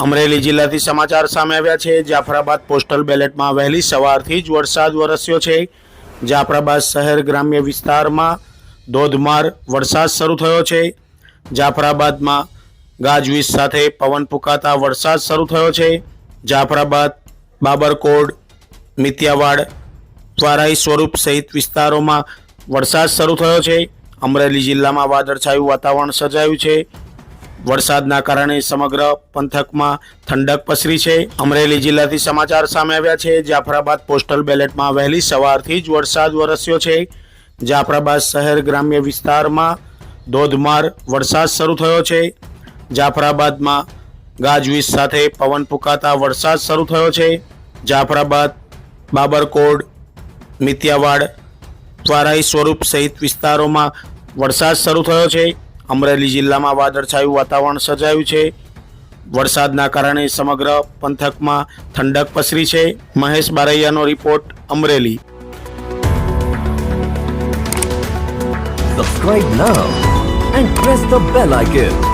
અમરેલી જિલ્લાથી સમાચાર સામે આવ્યા છે. જાફરાબાદ પોસ્ટલ બેલેટમાં વહેલી સવારથી જ વરસાદ વરસ્યો છે. જાફરાબાદ શહેર ગ્રામ્ય વિસ્તારમાં ધોધમાર વરસાદ શરૂ થયો છે. જાફરાબાદમાં ગાજવીજ સાથે પવન ફૂંકાતા વરસાદ શરૂ થયો છે. જાફરાબાદ, બાબરકોડ, મિતિયાવાડ ત્વારાઈ સ્વરૂપ સહિત વિસ્તારોમાં વરસાદ શરૂ થયો છે. અમરેલી જિલ્લામાં વાદળછાયું વાતાવરણ સર્જાયું છે. વરસાદના કારણે સમગ્ર પંથકમાં ઠંડક પસરી છે. અમરેલી જિલ્લાથી સમાચાર સામે આવ્યા છે. જાફરાબાદ પોસ્ટલ બેલેટમાં વહેલી સવારથી જ વરસાદ વરસ્યો છે. જાફરાબાદ શહેર ગ્રામ્ય વિસ્તારમાં ધોધમાર વરસાદ શરૂ થયો છે. જાફરાબાદમાં ગાજવીજ સાથે પવન ફૂંકાતા વરસાદ શરૂ થયો છે. જાફરાબાદ, બાબરકોડ, મિતિયાવાડ ત્વારાઈ સ્વરૂપ સહિત વિસ્તારોમાં વરસાદ શરૂ થયો છે. અમરેલી જિલ્લામાં વાદળછાયું વાતાવરણ સર્જાયું છે. વરસાદના કારણે સમગ્ર પંથકમાં ઠંડક પસરી છે. Mahesh બારૈયાનો report Amreli. Subscribe now and press the bell icon.